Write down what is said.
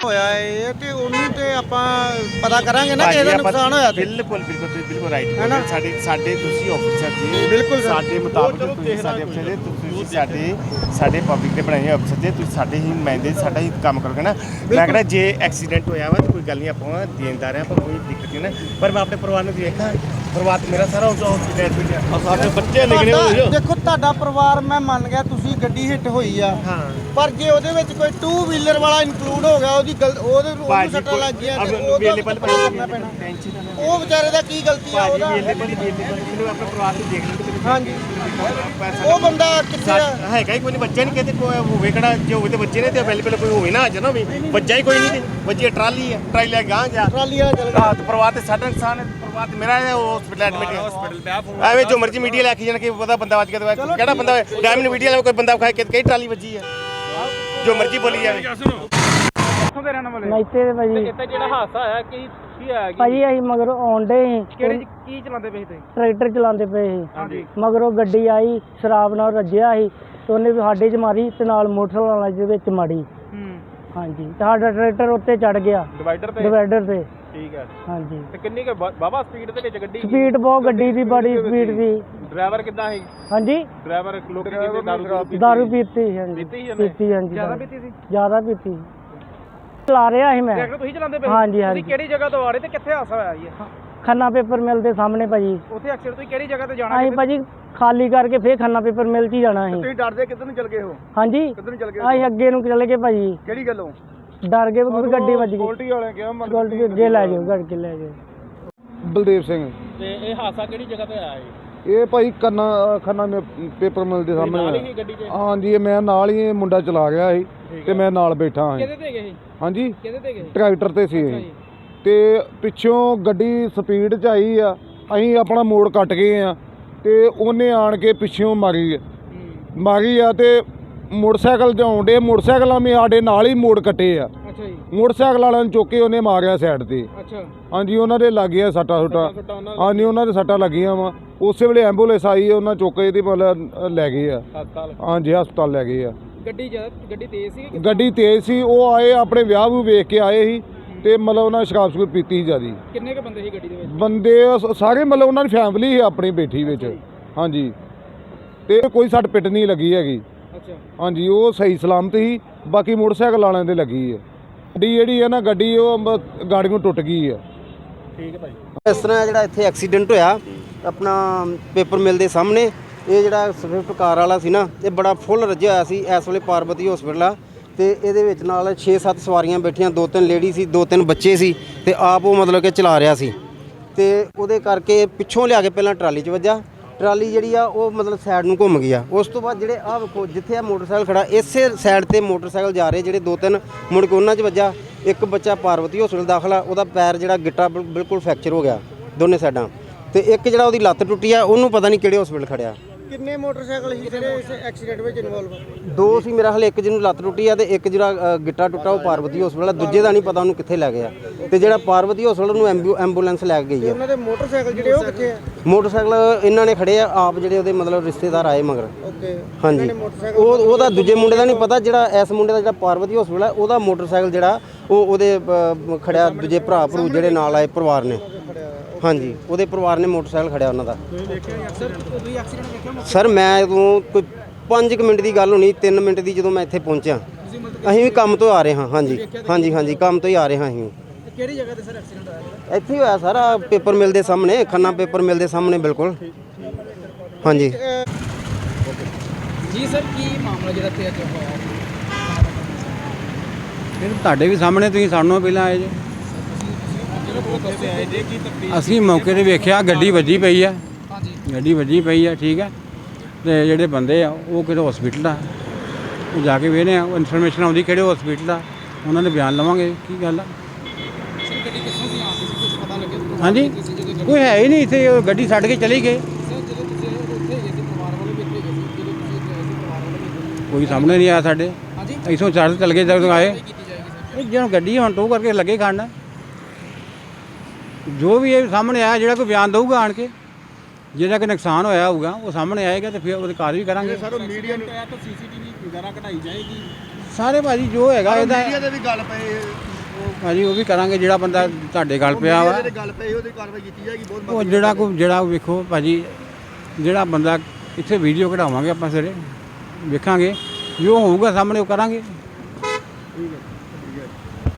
ਹੋਇਆ ਇਹ ਤੇ ਉਹਨੂੰ ਤੇ ਆਪਾਂ ਪਤਾ ਕਰਾਂਗੇ ਨਾ ਕਿ ਇਹਦਾ ਨੁਕਸਾਨ ਹੋਇਆ ਤੇ। ਬਿਲਕੁਲ ਬਿਲਕੁਲ ਤੁਸੀਂ ਬਿਲਕੁਲ ਰਾਈਟ ਹੈ ਨਾ? ਸਾਡੇ ਸਾਡੇ ਤੁਸੀਂ ਆਫੀਸਰ ਜੀ ਬਿਲਕੁਲ। ਸਾਡੇ ਮੁਤਾਬਕ ਤੁਸੀਂ ਸਾਡੇ ਅਫਸਰ ਜੀ ਤੁਸੀਂ ਸਾਡੇ ਸਾਡੇ ਪਬਲਿਕ ਦੇ ਬਣਾਏ ਅਫਸਰ ਜੀ ਤੁਸੀਂ ਸਾਡੇ ਹੀ ਨੁਮਾਇੰਦੇ ਸਾਡਾ ਹੀ ਕੰਮ ਕਰੋਗੇ ਨਾ। ਮੈਂ ਕਹਿੰਦਾ ਜੇ ਐਕਸੀਡੈਂਟ ਹੋਇਆ ਵਾ ਤਾਂ ਕੋਈ ਗੱਲ ਨਹੀਂ ਆਪਾਂ ਦੇਣਦਾਰ ਆ ਆਪਾਂ ਕੋਈ ਦਿੱਕਤ ਨਹੀਂ ਨਾ। ਪਰ ਮੈਂ ਆਪਣੇ ਪਰਿਵਾਰ ਨੂੰ ਦੇਖਾਂ ਪਰਿਵਾਰ ਤੇ ਮੇਰਾ ਸਾਰਾ ਉਸ ਹਸਪੀਟਲ ਵਿੱਚ ਆ ਸਾਡੇ ਬੱਚੇ ਤੁਹਾਡਾ- ਦੇਖੋ ਤੁਹਾਡਾ ਪਰਿਵਾਰ ਮੈਂ ਮੰਨ ਗਿਆ ਤੁਸੀਂ ਗੱਡੀ ਹਿੱਟ ਹੋਈ ਆ। ਹਾਂ। ਪਰ ਜੇ ਉਹਦੇ ਵਿੱਚ ਕੋਈ 2 ਵੀਲਰ ਵਾਲਾ ਇਨਕਲੂਡ ਹੋ ਗਿਆ ਉਹਦੀ ਗਲ ਉਹਦੇ ਉਹਨੂੰ ਸੱਟਾਂ ਲੱਗ ਗਈਆਂ ਤੇ ਉਹਦਾ ਅਵੇਲੇਬਲ ਪਤਾ ਕਰਨਾ ਪੈਣਾ। ਟੈਨਸ਼ਨ ਨਾ। ਉਹ ਵਿਚਾਰੇ ਦਾ ਕੀ ਗਲਤੀ ਆ ਉਹਦਾ ਅਵੇਲੇਬਲ ਅਵੇਲੇਬਲ ਮੈਨੂੰ ਆਪਣੇ ਪਰਿਵਾਰ ਨੂੰ ਦੇਖ ਤੇ ਹਾਂਜੀ। ਉਹ ਬੰਦਾ ਕਿੱਥੇ ਆ? ਹੈਗਾ ਹੀ ਕੋਈ ਨਹੀਂ ਬੱਚਾ ਨਹੀਂ ਕਿਤੇ ਕੋਈ ਹੋਵੇ ਕਿਹੜਾ ਜੇ ਹੋਵੇ ਤੇ ਬੱਚੇ ਨੇ ਤੇ ਅਵੇਲੇਬਲ ਕੋਈ ਹੋਵੇ ਨਾ ਅੱਜ ਨਾ ਵੀ। ਬੱਚਾ ਹੀ ਕੋਈ ਨਹੀਂ ਤੇ ਬੱਚੇ ਟਰਾਲੀ ਹੈ ਟਰਾਲੀ ਲੈ ਗਾਂ ਜਾ। ਟਰਾਲੀ ਵਾਲਾ ਚੱਲ ਗਿਆ। ਰਾਤ ਪਰਿਵਾਰ ਤੇ ਸਾਡਾ ਨੁਕਸਾਨ ਹੈ। ਤੇ ਮੇਰਾ ਹਸਪੀਟਲ ਐਡਮਿਟ ਹੈ। ਹਸਪੀਟਲ ਐਵੇਂ ਜੋ ਮਰਜ਼ੀ ਮੀਡੀਆ ਲੈ ਕੇ ਜਾਣ ਕਿ ਉਹਦਾ ਬੰਦਾ ਵੱਜ ਗਿਆ ਤੇ ਕਿਹੜਾ ਬੰਦਾ ਡਾਇਮੰਡ ਮੀਡੀਆ ਵਾਲਾ ਕੋਈ ਬੰਦਾ ਖਾਏ ਕਿ ਕਈ ਟਰਾਲੀ ਵੱਜੀ ਹੈ? ਜੋ ਮਰਜ਼ੀ ਬੋਲੀ ਜਾਵੇ। ਕਿੱਥੋਂ ਦੇ ਰਹਿਣ ਵਾਲੇ ਮੈਤੇ ਦੇ ਭਾਜੀ। ਇੱਥੇ ਜਿਹੜਾ ਹਾਦਸਾ ਹੋਇਆ ਕੀ ਕੀ ਹੋਇਆ ਕੀ? ਭਾਜੀ ਅਸੀਂ ਮਗਰੋਂ ਆਉਂਦੇ ਸੀ। ਕਿਹੜੀ ਕੀ ਚਲਾਉਂਦੇ ਪਏ ਸੀ ਤੁਸੀਂ? ਟਰੈਕਟਰ ਚਲਾਉਂਦੇ ਪਏ ਸੀ। ਹਾਂਜੀ। ਮਗਰੋਂ ਗੱਡੀ ਆਈ ਸ਼ਰਾਬ ਨਾਲ ਰੱਜਿਆ ਸੀ ਤੇ ਉਹਨੇ ਵੀ ਸਾਡੇ 'ਚ ਮਾਰੀ ਤੇ ਨਾਲ ਮੋਟਰਸਾਈਕਲ ਵਾਲਾ ਦੇ ਵਿੱਚ ਮਾੜੀ ਹੂੰ ਹਾਂਜੀ। ਤੇ ਸਾਡਾ ਟਰੈਕਟਰ ਉੱਤੇ ਚੜ ਗਿਆ। ਡਿਵਾਈਡਰ ਤੇ? ਡਿਵਾਈਡਰ ਤੇ। ਠੀਕ ਹੈ। ਹਾਂਜੀ। ਤੇ ਕਿੰਨੀ ਕੁ ਬਾਬਾ ਸਪੀਡ ਦੇ ਵਿੱਚ ਗੱਡੀ ਸਪੀਡ ਬਹੁਤ ਗੱਡੀ ਦੀ ਬੜੀ ਸਪੀਡ ਸੀ? ਡਰਾਈਵਰ ਕਿੱਦਾਂ ਸੀ? ਹਾਂਜੀ। ਡਰਾਈਵਰ ਲੋਕੀ ਕਹਿੰਦੇ ਦਾਰੂ ਪੀਤੀ ਦਾਰੂ ਪੀਤੀ ਸੀ, ਹਾਂਜੀ। ਪੀਤੀ ਸੀ ਉਹਨੇ? ਪੀਤੀ ਹਾਂਜੀ। ਜ਼ਿਆਦਾ। ਪੀਤੀ ਸੀ? ਜ਼ਿਆਦਾ ਪੀਤੀ ਚਲਾ ਰਿਹਾ ਸੀ ਮੈਂ। ਟਰੈਕਟਰ ਤੁਸੀਂ ਚਲਾਉਂਦੇ ਪਏ ਹਾਂਜੀ? ਹਾਂਜੀ। ਤੁਸੀਂ ਕਿਹੜੀ ਜਗ੍ਹਾ ਤੋਂ ਆ ਰਹੇ ਤੇ ਕਿੱਥੇ ਹਾਦਸਾ ਹੋਇਆ ਜੀ? ਇਹ? ਖੰਨਾ ਪੇਪਰ ਮਿਲ ਦੇ ਸਾਹਮਣੇ ਭਾਜੀ। ਉੱਥੇ ਐਕਸੀਡੈਂਟ ਤੁਸੀਂ ਕਿਹੜੀ ਜਗ੍ਹਾ ਤੇ ਜਾਣਾ ਅਸੀਂ ਭਾਜੀ ਖਾਲੀ ਕਰਕੇ ਫੇਰ ਖੰਨਾ ਪੇਪਰ ਮਿਲ 'ਚ ਹੀ ਜਾਣਾ ਸੀ। ਤੁਸੀਂ ਡਰਦੇ ਕਿੱਧਰ ਨੂੰ ਚੱਲ ਗਏ ਹੋ? ਹਾਂਜੀ। ਕਿੱਧਰ ਨੂੰ ਚੱਲ ਗਏ ਅਸੀਂ ਅੱਗੇ ਨੂੰ ਚਲੇ ਗਏ ਭਾਜੀ। ਕਿਹੜੀ ਗੱਲੋਂ? ਡਰ ਗਏ ਵੀ ਗੱਡੀ ਵੱਜ ਗਈ। ਪੋਲਟਰੀ ਵਾਲੇ ਕਿਹਾ ਗੋਲਡ ਵੀ ਅੱਗੇ ਲੈ ਜਾਓ ਗੱਡ ਕੇ ਲੈ ਜਾਓ। ਬਲਦੇਵ ਸਿੰਘ। ਤੇ ਇਹ ਹਾਦਸਾ ਕਿਹੜੀ ਜਗ੍ਹਾ ਤੇ ਆਇਆ ਜੀ? ਇਹ ਭਾਈ ਕੰਨਾ ਖੰਨਾ ਮੇ ਪੇਪਰ ਮਿਲ ਦੇ ਸਾਹਮਣੇ ਨਾਲ। ਹੀ ਗੱਡੀ 'ਚ? ਹਾਂਜੀ ਇਹ ਮੈਂ ਨਾਲ ਹੀ ਇਹ ਮੁੰਡਾ ਚਲਾ ਗਿਆ ਸੀ ਤੇ ਮੈਂ ਨਾਲ ਬੈਠਾ ਹਾਂ। ਕਿਹਦੇ ਤੇ ਗਏ ਸੀ? ਹਾਂਜੀ। ਕਿਹਦੇ ਤੇ ਗਏ ਟਰੈਕਟਰ ਤੇ ਸੀ ਇਹ। ਤੇ ਪਿੱਛੋਂ ਗੱਡੀ ਸਪੀਡ 'ਚ ਆਈ ਆ ਅਸੀਂ ਆਪਣਾ ਮੋੜ ਕੱਟ ਗਏ ਆ ਤੇ ਉਹਨੇ ਆਣ ਕੇ ਪਿੱਛੋਂ ਮਾਰੀ ਮਾਰੀ ਆ ਤੇ ਮੋਟਰਸਾਈਕਲ ਤੇ ਆਉਂਦੇ ਮੋਟਰਸਾਈਕਲਾਂ ਮੇ ਸਾਡੇ ਨਾਲ ਹੀ ਮੋੜ ਕੱਟੇ ਆ। ਅੱਛਾ ਜੀ। ਮੋਟਰਸਾਈਕਲ ਵਾਲਿਆਂ ਨੂੰ ਚੁੱਕ ਕੇ ਉਹਨੇ ਮਾਰਿਆ ਸਾਈਡ ਤੇ। ਅੱਛਾ। ਹਾਂਜੀ ਉਹਨਾਂ ਦੇ ਲੱਗ ਗਿਆ ਸੱਟਾ ਸੁੱਟਾ। ਹਾਂਜੀ ਉਹਨਾਂ ਦੇ ਸੱਟਾਂ ਲੱਗੀਆਂ ਵਾ। ਉਸੇ ਵੇਲੇ ਐਂਬੂਲੈਂਸ ਆਈ ਉਹਨਾਂ ਚੁੱਕ ਕੇ ਤੇ ਮਤਲਬ ਲੈ ਗਏ ਆ। ਹਾਂਜੀ ਹਸਪਤਾਲ ਲੈ ਗਏ ਆ। ਗੱਡੀ ਜ਼ਿਆਦਾ ਗੱਡੀ ਤੇਜ਼ ਸੀ ਗੱਡੀ ਤੇਜ਼ ਸੀ ਉਹ ਆਏ ਆਪਣੇ ਵਿਆਹ ਨੂੰ ਵੇਖ ਕੇ ਆਏ ਸੀ। ਤੇ ਮਤਲਬ ਉਹਨਾਂ ਨੇ ਸ਼ਰਾਬ ਸ਼ੁਰੂ ਪੀਤੀ ਸੀ ਜਿਆਦੀ। ਕਿੰਨੇ ਕ ਬੰਦੇ ਸੀ ਗੱਡੀ ਦੇ ਵਿੱਚ? ਬੰਦੇ ਸ- ਸਾਰੇ ਮਤਲਬ ਉਹਨਾਂ ਦੀ ਫੈਮਿਲੀ ਸੀ ਆਪਣੀ ਬੈਠੀ ਵਿੱਚ। ਹਾਂਜੀ। ਤੇ ਕੋਈ ਸੱਟ ਪਿੱਟ ਨਹੀਂ ਲੱਗੀ ਹੈਗੀ। ਅੱਛਾ। ਹਾਂਜੀ ਉਹ ਸਹੀ ਸਲਾਮਤ ਸੀ ਬਾਕੀ ਮੋਟਰਸਾਈਕਲ ਵਾਲਿਆਂ ਦੇ ਲੱਗੀ ਹੈ। ਗੱਡੀ ਜਿਹੜੀ ਹੈ ਨਾ ਗੱਡੀ ਉਹ ਮ- ਗਾੜੀਆਂ ਟੁੱਟ ਗਈ ਹੈ। ਠੀਕ ਹੈ ਭਾਈ। ਇਸ ਤਰ੍ਹਾਂ ਜਿਹੜਾ ਇੱਥੇ ਐਕਸੀਡੈਂਟ ਹੋਇਆ ਆਪਣਾ ਪੇਪਰ ਮਿਲ ਦੇ ਸਾਹਮਣੇ ਇਹ ਜਿਹੜਾ ਸਵਿਫਟ ਕਾਰ ਵਾਲਾ ਸੀ ਨਾ ਇਹ ਬੜਾ ਫੁੱਲ ਰੱਜਿਆ ਹੋਇਆ ਸੀ ਇਸ ਵੇਲੇ ਪਾਰਬਤੀ ਹਸਪੀਟਲ ਆ। ਤੇ ਇਹਦੇ ਵਿੱਚ ਨਾਲ 6-7 ਸਵਾਰੀਆਂ ਬੈਠੀਆਂ ਦੋ ਤਿੰਨ ਲੇਡੀ ਸੀ ਦੋ ਤਿੰਨ ਬੱਚੇ ਸੀ ਤੇ ਆਪ ਉਹ ਮਤਲਬ ਕਿ ਚਲਾ ਰਿਹਾ ਸੀ। ਤੇ ਉਹਦੇ ਕਰਕੇ ਪਿੱਛੋਂ ਲਿਆ ਕੇ ਪਹਿਲਾਂ ਟਰਾਲੀ 'ਚ ਵੱਜਾ। ਟਰਾਲੀ ਜਿਹੜੀ ਆ, ਉਹ ਮਤਲਬ ਸਾਈਡ ਨੂੰ ਘੁੰਮ ਗਈ ਆ। ਉਸ ਤੋਂ ਬਾਅਦ ਜਿਹੜੇ ਆ ਵੇਖੋ, ਜਿੱਥੇ ਆ ਮੋਟਰਸਾਈਕਲ ਖੜਾ, ਇਸੇ ਸਾਈਡ ਤੇ ਮੋਟਰਸਾਈਕਲ ਜਾ ਰਹੇ ਜਿਹੜੇ ਦੋ ਤਿੰਨ ਮੁੜ ਕੇ ਉਹਨਾਂ 'ਚ ਵੱਜਾ। ਇੱਕ ਬੱਚਾ ਪਾਰਵਤੀ ਹਸਪੀਟਲ ਦਾਖਲਾ ਉਹਦਾ ਪੈਰ ਜਿਹੜਾ ਗਿੱਟਾ ਬਿਲਕੁਲ ਫ੍ਰੈਕਚਰ ਹੋ ਗਿਆ ਦੋਨੇ ਸਾਈਡਾਂ। ਤੇ ਇੱਕ ਜਿਹੜਾ ਉਹਦੀ ਲੱਤ ਟੁੱਟੀ ਆ, ਉਹਨੂੰ ਪਤਾ ਨਹੀਂ ਕਿਹੜੇ ਹਸਪੀਟਲ ਖੜਿਆ। ਕਿੰਨੇ ਮੋਟਰਸਾਈਕਲ ਸੀ ਜਿਹੜੇ ਇਸ ਐਕਸੀਡੈਂਟ ਵਿੱਚ ਇਨਵੋਲਵ ਦੋ ਸੀ ਮੇਰਾ ਹਲੇ ਇੱਕ ਜਿਹਨੂੰ ਲੱਤ ਟੁੱਟੀ ਆ ਤੇ ਇੱਕ ਜਿਹੜਾ ਗਿੱਟਾ ਟੁੱਟਾ ਉਹ ਪਾਰਵਤੀ ਹਸਪੀਟਲ ਆ। ਦੂਜੇ ਦਾ ਨਹੀਂ ਪਤਾ ਉਹਨੂੰ ਕਿੱਥੇ ਲੈ ਗਿਆ। ਤੇ ਜਿਹੜਾ ਪਾਰਵਤੀ ਹਸਪੀਟਲ ਨੂੰ ਐਂਬੂ- ਐਂਬੂਲੈਂਸ ਲੈ ਕੇ ਗਈ ਆ। ਉਹਨਾਂ ਦੇ ਮੋਟਰਸਾਈਕਲ ਜਿਹੜੇ ਉਹ ਕਿੱਥੇ ਆ? ਮੋਟਰਸਾਈਕਲ ਇਹਨਾਂ ਨੇ ਖੜੇ ਆ ਆਪ ਜਿਹੜੇ ਉਹਦੇ ਮਤਲਬ ਰਿਸ਼ਤੇਦਾਰ ਆਏ ਮਗਰ। ਓਕੇ। ਹਾਂਜੀ। ਉਹ ਉਹਦਾ ਦੂਜੇ ਮੁੰਡੇ ਦਾ ਨਹੀਂ ਪਤਾ ਜਿਹੜਾ ਇਸ ਮੁੰਡੇ ਦਾ ਜਿਹੜਾ ਪਾਰਵਤੀ ਹਸਪੀਟਲ ਹੈ ਉਹਦਾ ਮੋਟਰਸਾਈਕਲ ਜਿਹੜਾ ਉਹ ਉਹਦੇ ਖੜਿਆ ਦੂਜੇ ਭਰਾ ਭਰੂ ਜਿਹੜੇ ਨਾਲ ਆਏ ਪਰਿਵਾਰ ਨੇ। ਹਾਂਜੀ। ਉਹਦੇ ਪਰਿਵਾਰ ਨੇ ਮੋਟਰਸਾਈਕਲ ਖੜਿਆ ਉਹਨਾਂ ਦਾ। ਸਰ ਮੈਂ ਉਦੋਂ ਕੋਈ 5 ਮਿੰਟ ਦੀ ਗੱਲ ਹੋਣੀ 3 ਮਿੰਟ ਦੀ ਜਦੋਂ ਮੈਂ ਇੱਥੇ ਪਹੁੰਚਿਆ। ਅਸੀਂ ਵੀ ਕੰਮ ਤੋਂ ਆ ਰਹੇ ਹਾਂ ਹਾਂਜੀ। ਹਾਂਜੀ ਹਾਂਜੀ ਕੰਮ ਤੋਂ ਹੀ ਆ ਰਹੇ ਹਾਂ ਅਸੀਂ। ਕਿਹੜੀ ਜਗ੍ਹਾ ਤੇ ਸਰ ਐਕਸੀਡੈਂਟ ਹੋਇਆ ਇੱਥੇ ਹੀ ਹੋਇਆ ਸਾਰਾ ਪੇਪਰ ਮਿਲ ਦੇ ਸਾਹਮਣੇ ਖੰਨਾ ਪੇਪਰ ਮਿਲ ਦੇ ਸਾਹਮਣੇ ਬਿਲਕੁਲ। ਹਾਂਜੀ। ਜੀ ਸਰ ਕੀ ਮਾਮਲਾ ਜਿਹੜਾ ਤੇ ਅੱਜ ਹੋਇਆ? ਇਹ ਤੁਹਾਡੇ ਵੀ ਸਾਹਮਣੇ ਤੁਸੀਂ ਸਾਨੂੰ ਪਹਿਲਾਂ ਆਏ ਜੇ। ਅਸੀਂ ਮੌਕੇ ਤੇ ਵੇਖਿਆ ਗੱਡੀ ਵੱਜੀ ਪਈ ਆ। ਗੱਡੀ ਵੱਜੀ ਪਈ ਆ ਠੀਕ ਹੈ ਤੇ ਜਿਹੜੇ ਬੰਦੇ ਆ ਉਹ ਕਿਹੜੇ ਹਸਪੀਟਲ ਆ। ਉਹ ਜਾ ਕੇ ਵੇਖਦੇ ਆ ਇਨਫੋਰਮੇਸ਼ਨ ਆਉਂਦੀ ਕਿਹੜੇ ਹਸਪੀਟਲ ਆ ਉਹਨਾਂ ਦੇ ਬਿਆਨ ਲਵਾਂਗੇ ਕੀ ਗੱਲ ਆ। ਹਾਂਜੀ। ਕੋਈ ਹੈ ਹੀ ਨਹੀਂ ਇੱਥੇ ਉਹ ਗੱਡੀ ਛੱਡ ਕੇ ਚਲੀ ਗਏ। ਕੋਈ ਸਾਹਮਣੇ ਨਹੀਂ ਆਇਆ ਸਾਡੇ। ਇਥੋਂ ਚੜ੍ਹ ਚਲ ਗਏ ਜਦੋਂ ਆਏ। ਇਹ ਜਦੋਂ ਗੱਡੀ ਹੁਣ ਟੋ ਕਰਕੇ ਲੱਗੇ ਖੜਨਾ। ਜੋ ਵੀ ਇਹ ਸਾਹਮਣੇ ਆਇਆ ਜਿਹੜਾ ਕੋਈ ਬਿਆਨ ਦਊਗਾ ਆਣ ਕੇ ਜਿਹੜਾ ਕੋਈ ਨੁਕਸਾਨ ਹੋਇਆ ਹੋਊਗਾ ਉਹ ਸਾਹਮਣੇ ਆਏਗਾ ਤੇ ਫਿਰ ਉਹਦੇ ਕਾਰ ਵੀ ਕਰਾਂਗੇ ਸਰ ਮੀਡੀਆ ਨੂੰ ਤਾਂ ਸੀਸੀਟੀਵੀ ਵਗੈਰਾ ਕਢਾਈ ਜਾਏਗੀ। ਸਾਰੇ ਭਾਜੀ ਜੋ ਹੈਗਾ ਇਹਦਾ ਮੀਡੀਆ ਦੇ ਵੀ ਗੱਲ ਪਏ ਭਾਜੀ ਉਹ ਵੀ ਕਰਾਂਗੇ ਜਿਹੜਾ ਬੰਦਾ ਤੁਹਾਡੇ ਗੱਲ ਪਿਆ ਵਾ। ਜਿਹੜੇ ਗੱਲ ਪਏ ਉਹਦੀ ਕਾਰਵਾਈ ਕੀਤੀ ਜਾਏਗੀ ਬਹੁਤ ਉਹ ਜਿਹੜਾ ਕੋਈ ਜਿਹੜਾ ਵੇਖੋ ਭਾਜੀ ਜਿਹੜਾ ਬੰਦਾ ਇੱਥੇ ਵੀਡੀਓ ਕਢਾਵਾਂਗੇ ਆਪਾਂ ਸਵੇਰੇ ਵੇਖਾਂਗੇ। ਜੋ ਹੋਊਗਾ ਸਾਹਮਣੇ ਉਹ ਕਰਾਂਗੇ।